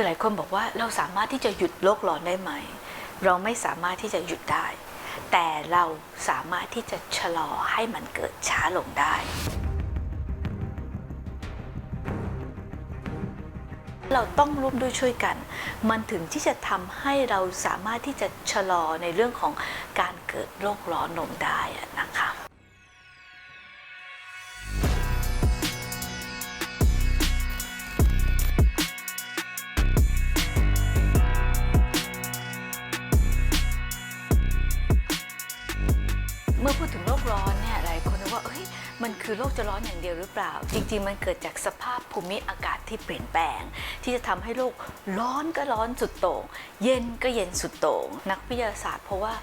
คือหลายคนบอกว่าเราสามารถที่จะหยุดโลกร้อนได้ไหม เราไม่สามารถที่จะหยุดได้ แต่เราสามารถที่จะชะลอให้มันเกิดช้าลงได้เราต้องร่วมด้วยช่วยกัน มันถึงที่จะทำให้เราสามารถที่จะชะลอในเรื่องของการเกิดโรคร้อนลงได้ ร้อนเนี่ยหลายคนนึกว่าเอ้ยมันคือโลกจะร้อนอย่างเดียวหรือเปล่า จริง ๆ มันเกิดจากสภาพภูมิอากาศที่เปลี่ยนแปลง ที่จะทำให้โลกร้อนก็ร้อนสุดโต่งเย็นก็เย็นสุดโต่งนักวิทยาศาสตร์เพราะว่า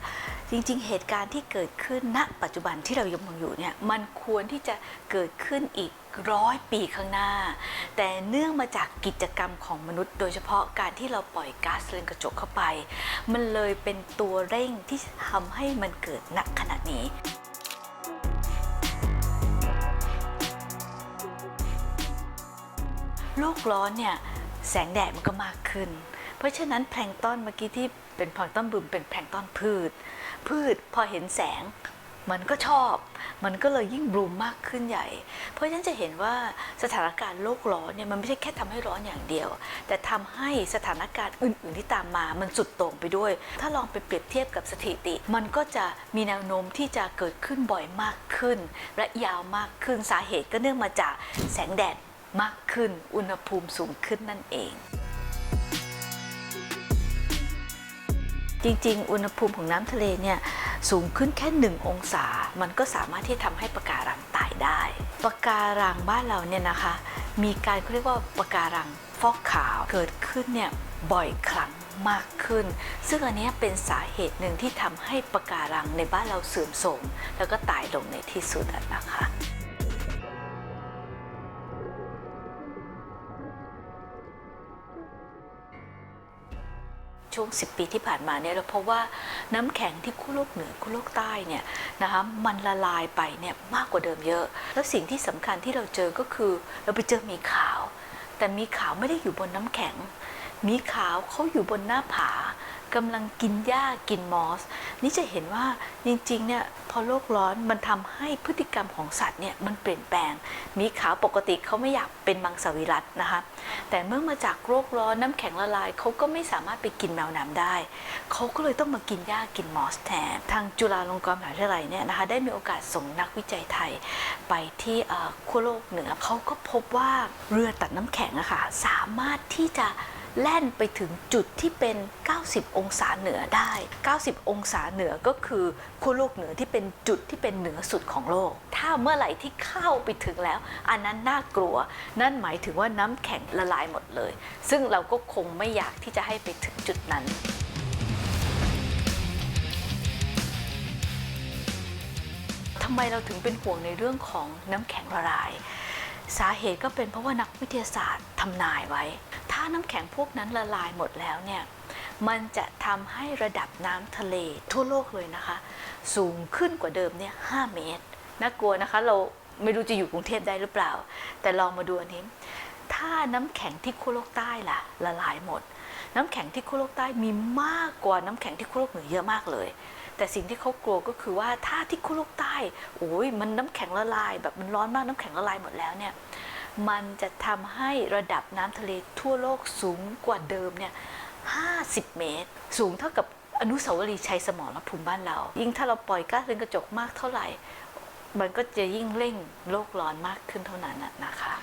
จริง ๆ เหตุการณ์ที่เกิดขึ้นณ ปัจจุบันที่เรายังมองอยู่เนี่ยมันควรที่จะเกิดขึ้นอีกร้อยปีข้างหน้า แต่เนื่องมาจากกิจกรรมของมนุษย์ โดยเฉพาะการที่เราปล่อยก๊าซเรือนกระจกเข้าไป มันเลยเป็นตัวเร่งที่ทำให้มันเกิดณขณะนี้ โลกร้อนเนี่ยแสงแดดมันก็มากขึ้น เพราะฉะนั้นแพลงต้อนเมื่อกี้ที่เป็นแพลงต้อนบึมเป็นแพลงต้อนพืช พืชพอเห็นแสงมันก็ชอบ มันก็เลยยิ่งบลูมมากขึ้นใหญ่ เพราะฉะนั้นจะเห็นว่าสถานการณ์โลกร้อนเนี่ยมันไม่ใช่แค่ทำให้ร้อนอย่างเดียว แต่ทำให้สถานการณ์อื่น ๆที่ตามมา มันสุดโต่งไปด้วย ถ้าลองไปเปรียบเทียบกับสถิติ มันก็จะมีแนวโน้มที่จะเกิดขึ้นบ่อยมากขึ้น และยาวมากขึ้น สาเหตุก็เนื่องมาจากแสงแดด มากขึ้น อุณหภูมิสูงขึ้นนั่นเอง จริงๆ อุณหภูมิของน้ำทะเลเนี่ยสูงขึ้นแค่ 1 องศา มันก็สามารถที่ทำให้ปะการังตายได้ปะการังบ้านเราเนี่ยนะคะ มีการเขาเรียกว่าปะการังฟอกขาวเกิดขึ้นเนี่ยบ่อยครั้งมากขึ้น ซึ่งอันนี้เป็นสาเหตุหนึ่งที่ทำให้ปะการังในบ้านเราเสื่อมโทรมแล้วก็ตายลงในที่สุดนะคะ ช่วง 10 ปีที่ผ่านมาเนี่ยเราพบว่าน้ำแข็งที่ขั้โลกเหนือขั้โลกใต้เนี่ยนะคะมันละลายไปเนี่ยมากกว่าเดิมเยอะ แล้วสิ่งที่สำคัญที่เราเจอก็คือ เราไปเจอมีขาว แต่มีขาวไม่ได้อยู่บนน้ำแข็ง มีขาวเขาอยู่บนหน้าผา กำลังกินหญ้ากินมอส นี่จะเห็นว่าจริงๆเนี่ยพอโลกร้อนมันทำให้พฤติกรรมของสัตว์เนี่ยมันเปลี่ยนแปลง มีขาวปกติเขาไม่อยากเป็นมังสวิรัตนะคะแต่เมื่อมาจากโรคร้อนน้ำแข็งละลายเขาก็ไม่สามารถไปกินแมวน้ำได้ เขาก็เลยต้องมากินหญ้ากินมอสแทน ทางจุฬาลงกรณ์มหาวิทยาลัยเนี่ยนะคะได้มีโอกาสส่งนักวิจัยไทยไปที่ขั้วโลกเหนือเขาก็พบว่าเรือตัดน้ำแข็งอะค่ะสามารถที่จะ แล่นไปถึงจุดที่เป็น 90 องศาเหนือได้ 90 องศาเหนือก็คือขั้วโลกเหนือที่เป็นจุดที่เป็นเหนือสุดของโลก ถ้าเมื่อไหร่ที่เข้าไปถึงแล้ว อันนั้นน่ากลัว นั่นหมายถึงว่าน้ำแข็งละลายหมดเลย ซึ่งเราก็คงไม่อยากที่จะให้ไปถึงจุดนั้นทำไมเราถึงเป็นห่วงในเรื่องของน้ำแข็งละลาย สาเหตุก็เป็นเพราะว่านักวิทยาศาสตร์ทำนายไว้ถ้าน้ำแข็งพวกนั้นละลายหมดแล้วเนี่ยมันจะทำให้ระดับน้ำทะเลทั่วโลกเลยนะคะ สูงขึ้นกว่าเดิมเนี่ย5เมตรน่ากลัวนะคะเราไม่รู้จะอยู่กรุงเทพได้หรือเปล่า แต่ลองมาดูอันนี้ ถ้าน้ำแข็งที่ขั้วโลกใต้ล่ะละลายหมด น้ำแข็งที่ขั้วโลกใต้มีมากกว่าน้ำแข็งที่ขั้วโลกเหนือเยอะมากเลย แต่สิ่งที่เขากลัวก็คือว่าถ้าที่ขั้วโลกใต้โอ้ยมันน้ำแข็งละลายแบบมันร้อนมากน้ำแข็งละลายหมดแล้วเนี่ย มันจะทำให้ระดับน้ำทะเลทั่วโลกสูงกว่าเดิมเนี่ย 50 เมตร สูงเท่ากับอนุสาวรีย์ชัยสมรภูมิบ้านเรา ยิ่งถ้าเราปล่อยก๊าซเรือนกระจกมากเท่าไหร่ มันก็จะยิ่งเร่งโลกร้อนมากขึ้นเท่านั้นนะคะ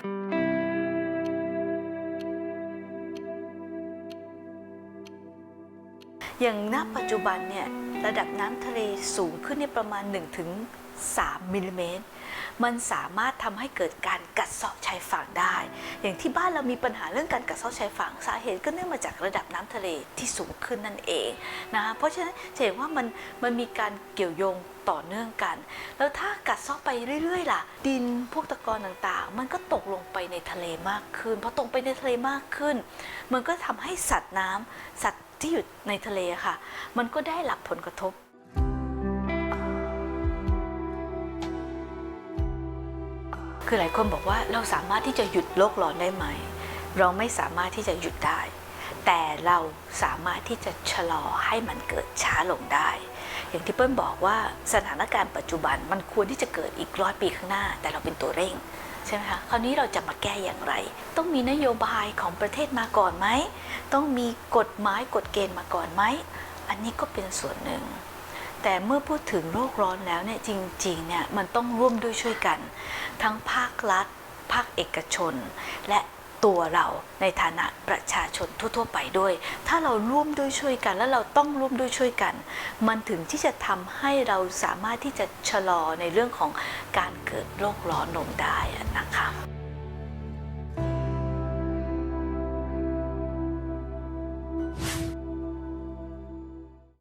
อย่างณปัจจุบันเนี่ยระดับน้ำทะเลสูงขึ้นในประมาณ3มิลลิเมตรมันสามารถทำให้เกิดการกัดเซาะชายฝั่งได้ อย่างที่บ้านเรามีปัญหาเรื่องการกัดเซาะชายฝั่งสาเหตุก็เนื่องมาจากระดับน้ำทะเลที่สูงขึ้นนั่นเองนะคะเพราะฉะนั้นจะเห็นว่ามันมันมีการเกี่ยวโยงต่อเนื่องกัน แล้วถ้ากัดเซาะไปเรื่อยๆล่ะ ดินพวกตะกอนต่างๆ มันก็ตกลงไปในทะเลมากขึ้นพอตกไปในทะเลมากขึ้น มันก็ทำให้สัตว์น้ำสัตว์ที่อยู่ในทะเลค่ะ มันก็ได้รับผลกระทบ คือหลายคนบอกว่าเราสามารถที่จะหยุดโลกร้อนได้ไหม เราไม่สามารถที่จะหยุดได้ แต่เราสามารถที่จะชะลอให้มันเกิดช้าลงได้ อย่างที่เปิ้ลบอกว่าสถานการณ์ปัจจุบันมันควรที่จะเกิดอีกร้อยปีข้างหน้า แต่เราเป็นตัวเร่งใช่ไหมคะ คราวนี้เราจะมาแก้อย่างไร ต้องมีนโยบายของประเทศมาก่อนไหม ต้องมีกฎหมายกฎเกณฑ์มาก่อนไหม อันนี้ก็เป็นส่วนหนึ่ง แต่เมื่อพูดถึงโลกร้อนแล้วเนี่ยจริงๆเนี่ยมันต้องร่วมด้วยช่วยกัน ทั้งภาครัฐ ภาคเอกชน และตัวเราในฐานะประชาชนทั่ว ๆ ไปด้วย ถ้าเราร่วมด้วยช่วยกัน แล้วเราต้องร่วมด้วยช่วยกัน มันถึงที่จะทำให้เราสามารถที่จะชะลอในเรื่องของการเกิดโลกร้อนลงได้นะคะ